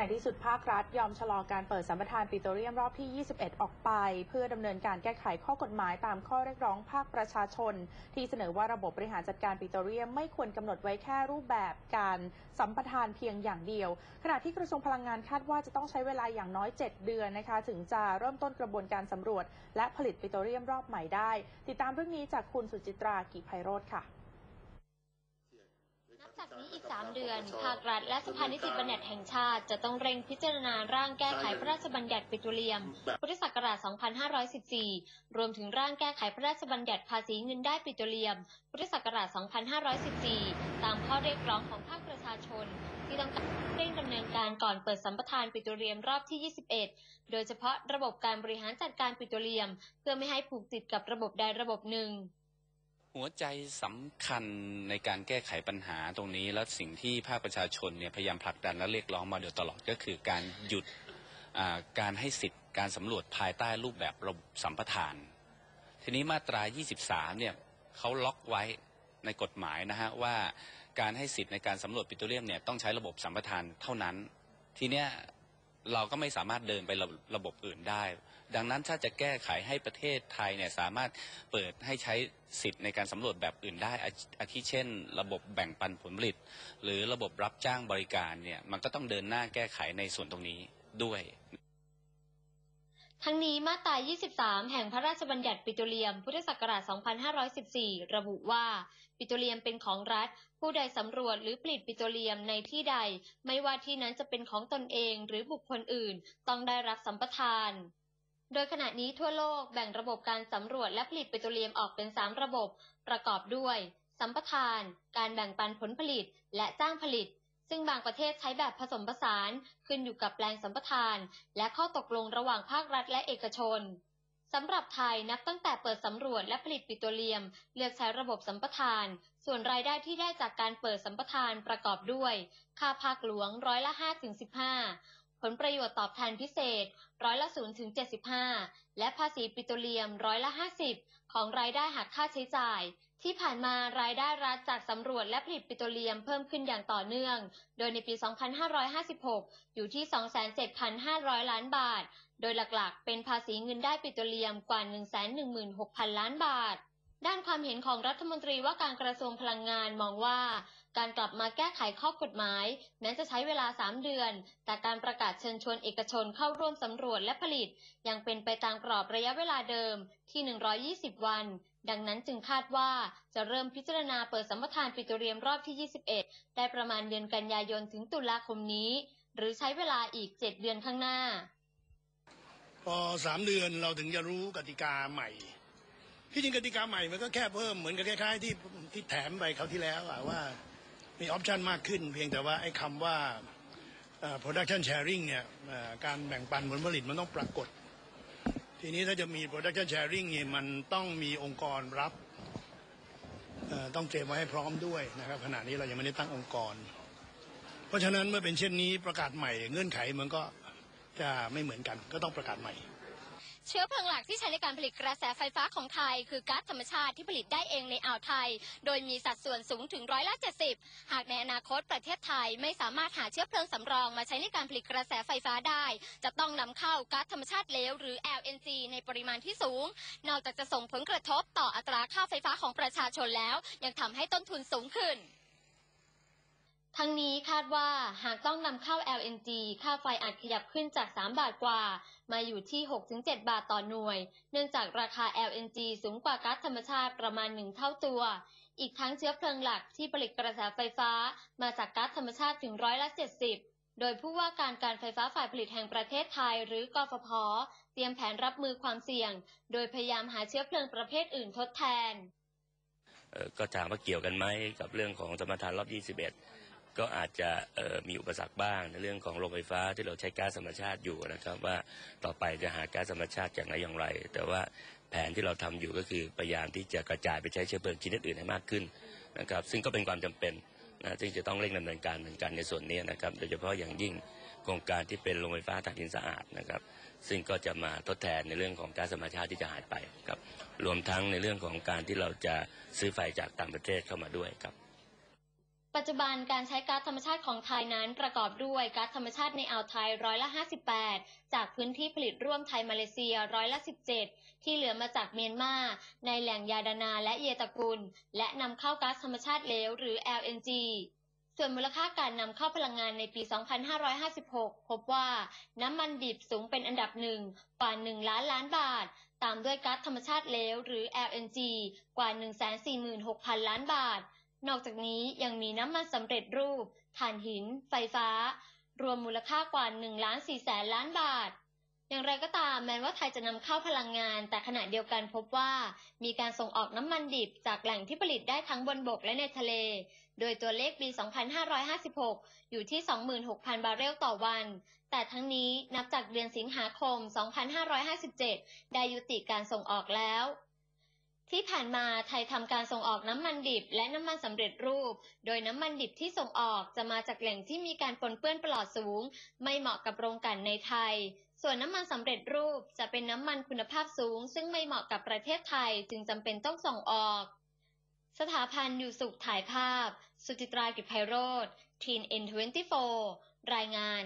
ในที่สุดภาครัฐยอมชะลอการเปิดสัมปทานปิโตรเลียมรอบที่ 21 ออกไป เพื่อดำเนินการแก้ไขข้อกฎหมายตามข้อเรียกร้องภาคประชาชน ที่เสนอว่าระบบบริหารจัดการปิโตรเลียมไม่ควรกำหนดไว้แค่รูปแบบการสัมปทานเพียงอย่างเดียว ขณะที่กระทรวงพลังงานคาดว่าจะต้องใช้เวลาอย่างน้อย 7 เดือนนะคะ ถึงจะเริ่มต้นกระบวนการสำรวจ และผลิตปิโตรเลียมรอบใหม่ได้ ติดตามเรื่องนี้จากคุณสุจิตรากิไพโรธค่ะ นับจากนี้อีก 3 เดือน ภาครัฐและสภานิติบัญญัติแห่งชาติจะต้องเร่งพิจารณาร่างแก้ไขพระราชบัญญัติปิโตรเลียม พุทธศักราช 2514 รวมถึงร่างแก้ไขพระราชบัญญัติภาษีเงินได้ปิโตรเลียม พุทธศักราช 2514 ตามข้อเรียกร้องของภาคประชาชน ที่ต้องการเร่งดำเนินการก่อนเปิดสัมปทานปิโตรเลียมรอบที่ 21 โดยเฉพาะระบบการบริหารจัดการปิโตรเลียม เพื่อไม่ให้ผูกติดกับระบบใดระบบหนึ่ง หัวใจสำคัญในการแก้ไขปัญหาตรงนี้ และสิ่งที่ภาคประชาชนเนี่ยพยายามผลักดันและเรียกร้องมาโดยตลอดก็คือการหยุดการให้สิทธิ์การสำรวจภายใต้รูปแบบระบบสัมปทาน ทีนี้มาตรา 23 เนี่ยเขาล็อกไว้ในกฎหมายนะฮะว่าการให้สิทธิ์ในการสำรวจปิโตรเลียมเนี่ยต้องใช้ระบบสัมปทานเท่านั้น ทีเนี้ย เราก็ไม่สามารถเดินไประระบบอื่นได้ ดังนั้นถ้าจะแก้ไขให้ประเทศไทยเนี่ยสามารถเปิดให้ใช้สิทธิ์ในการสำรวจแบบอื่นได้อาอาทิเช่น ระบบแบ่งปันผลผลิต หรือระบบรับจ้างบริการเนี่ยมันก็ต้องเดินหน้าแก้ไขในส่วนตรงนี้ด้วย ทั้งนี้มาตรา 23 แห่งพระราชบัญญัติปิโตรเลียม พุทธศักราช 2514 ระบุว่า ปิโตรเลียมเป็นของรัฐ ผู้ใดสำรวจหรือผลิตปิโตรเลียมในที่ใด ไม่ว่าที่นั้นจะเป็นของตนเองหรือบุคคลอื่น ต้องได้รับสัมปทาน โดยขณะนี้ทั่วโลกแบ่งระบบการสำรวจและผลิตปิโตรเลียมออกเป็น 3 ระบบ ประกอบด้วย สัมปทาน การแบ่งปันผลผลิต และจ้างผลิต ซึ่งบางประเทศใช้แบบผสมผสานขึ้นอยู่กับแปลงสัมปทาน และข้อตกลงระหว่างภาครัฐและเอกชนสำหรับไทยนับตั้งแต่เปิดสำรวจและผลิตปิโตรเลียม เลือกใช้ระบบสัมปทาน ส่วนรายได้ที่ได้จากการเปิดสัมปทานประกอบด้วย ค่าภาคหลวงร้อยละ5ถึง15 ผลประโยชน์ตอบแทนพิเศษ ร้อยละ0ถึง75 และภาษีปิโตรเลียมร้อยละ 50 ของรายได้หักค่าใช้จ่าย ที่ผ่านมารายได้รัฐจากสำรวจและผลิตปิโตรเลียมเพิ่มขึ้นอย่างต่อเนื่อง โดยในปี 2556 อยู่ที่ 27,500 ล้านบาท โดยหลักๆ เป็นภาษีเงินได้ปิโตรเลียมกว่า 116,000 ล้านบาท ด้านความเห็นของรัฐมนตรีว่าการกระทรวงพลังงานมองว่าการกลับมาแก้ไขข้อกฎหมาย แม้จะใช้เวลา 3 เดือน แต่การประกาศเชิญชวนเอกชนเข้าร่วมสำรวจและผลิต ยังเป็นไปตามกรอบระยะเวลาเดิมที่ 120 วันดังนั้นจึงคาดว่าจะเริ่มพิจารณาเปิดสัมปทานปิโตรเลียมรอบที่ 21 ได้ประมาณเดือนกันยายนถึงตุลาคมนี้ หรือใช้เวลาอีก 7 เดือนข้างหน้า พอสามเดือนเราถึงจะรู้กติกาใหม่ ที่จริงกติกาใหม่มันก็แค่เพิ่มเหมือนกับคล้ายๆที่ที่แถมไปเขาวที่แล้วว่ามีออปชันมากขึ้น เพียงแต่ว่าไอ้คำว่า production sharing เนี่ยการแบ่งปันผลผลิตมันต้องปรากฏ ทีนี้ถ้าจะมี production sharing นี่มันต้องมีองค์กรรับต้องเตรียมไว้ให้พร้อมด้วยนะครับขณะนี้เรายังไม่ได้ตั้งองค์กร เพราะฉะนั้นเมื่อเป็นเช่นนี้ประกาศใหม่ เงื่อนไขมันก็จะไม่เหมือนกันก็ต้องประกาศใหม่ เชื้อเพลิงหลักที่ใช้ในการผลิตกระแสไฟฟ้าของไทย คือก๊าซธรรมชาติที่ผลิตได้เองในอ่าวไทย โดยมีสัดส่วนสูงถึงร้อยละ70 หากในอนาคตประเทศไทยไม่สามารถหาเชื้อเพลิงสำรองมาใช้ในการผลิตกระแสไฟฟ้าได้ จะต้องนำเข้าก๊าซธรรมชาติเลวหรือ LNG ในปริมาณที่สูง นอกจากจะส่งผลกระทบต่ออัตราค่าไฟฟ้าของประชาชนแล้ว ยังทำให้ต้นทุนสูงขึ้น ทั้งนี้คาดว่าหากต้องนำเข้า LNG ค่าไฟอาจขยับขึ้นจาก 3 บาทกว่า มาอยู่ที่ 6-7 บาทต่อหน่วย เนื่องจากราคา LNG สูงกว่าก๊าซธรรมชาติประมาณ 1 เท่าตัว อีกทั้งเชื้อเพลิงหลักที่ผลิตกระแสไฟฟ้า มาจากก๊าซธรรมชาติถึงร้อยละ 70 โดยผู้ว่าการการไฟฟ้าฝ่ายผลิตแห่งประเทศไทย หรือกฟผ เตรียมแผนรับมือความเสี่ยง โดยพยายามหาเชื้อเพลิงประเภทอื่นทดแทน ก็ถามว่าเกี่ยวกันไหมกับเรื่องของสมรทานรอบ 21 ก็อาจจะมีอุปสรรคบ้างในเรื่องของโรงไฟฟ้าที่เราใช้ก๊าซธรรมชาติอยู่นะครับ ว่าต่อไปจะหาก๊าซธรรมชาติจากไหนอย่างไร แต่ว่าแผนที่เราทำอยู่ก็คือพยายามที่จะกระจายไปใช้เชื้อเพลิงชนิดอื่นให้มากขึ้นนะครับ ซึ่งก็เป็นความจำเป็นนะซึ่งจะต้องเร่งดำเนินการเหมือนกันในส่วนนี้นะครับ โดยเฉพาะอย่างยิ่งโครงการที่เป็นโรงไฟฟ้าถ่านหินสะอาดนะครับ ซึ่งก็จะมาทดแทนในเรื่องของก๊าซธรรมชาติที่จะหายไปครับ รวมทั้งในเรื่องของการที่เราจะซื้อไฟจากต่างประเทศเข้ามาด้วยครับ ปัจจุบันการใช้ก๊าซธรรมชาติของไทยนั้นประกอบด้วยก๊าซธรรมชาติในอ่าวไทยร้อยละ 58 จากพื้นที่ผลิตร่วมไทยมาเลเซียร้อยละ 17 ที่เหลือมาจากเมียนมาในแหล่งยาดานาและเยตากุล และนำเข้าก๊าซธรรมชาติเหลวหรือ LNG ส่วนมูลค่าการนำเข้าพลังงานในปี 2556 พบว่าน้ำมันดิบสูงเป็นอันดับหนึ่งกว่า 1 ล้านล้านบาท ตามด้วยก๊าซธรรมชาติเหลวหรือ LNG กว่า 146,000 ล้านบาท นอกจากนี้ยังมีน้ำมันสำเร็จรูป ถ่านหิน ไฟฟ้า รวมมูลค่ากว่า1ล้าน4แสนล้านบาท อย่างไรก็ตามแม้ว่าไทยจะนำเข้าพลังงาน แต่ขณะเดียวกันพบว่ามีการส่งออกน้ำมันดิบจากแหล่งที่ผลิตได้ทั้งบนบกและในทะเล โดยตัวเลขปี 2556 อยู่ที่ 26,000 บาร์เรลต่อวัน แต่ทั้งนี้นับจากเดือนสิงหาคม 2557 ได้ยุติการส่งออกแล้ว ที่ผ่านมาไทยทำการส่งออกน้ำมันดิบและน้ำมันสำเร็จรูป โดยน้ำมันดิบที่ส่งออกจะมาจากแหล่งที่มีการปนเปื้อนปลอดสูง ไม่เหมาะกับโรงกลั่นในไทย ส่วนน้ำมันสำเร็จรูปจะเป็นน้ำมันคุณภาพสูง ซึ่งไม่เหมาะกับประเทศไทยจึงจำเป็นต้องส่งออก สถาพันธ์อยู่สุขถ่ายภาพ สุจิตรากิจไพโรธทีน N24 รายงาน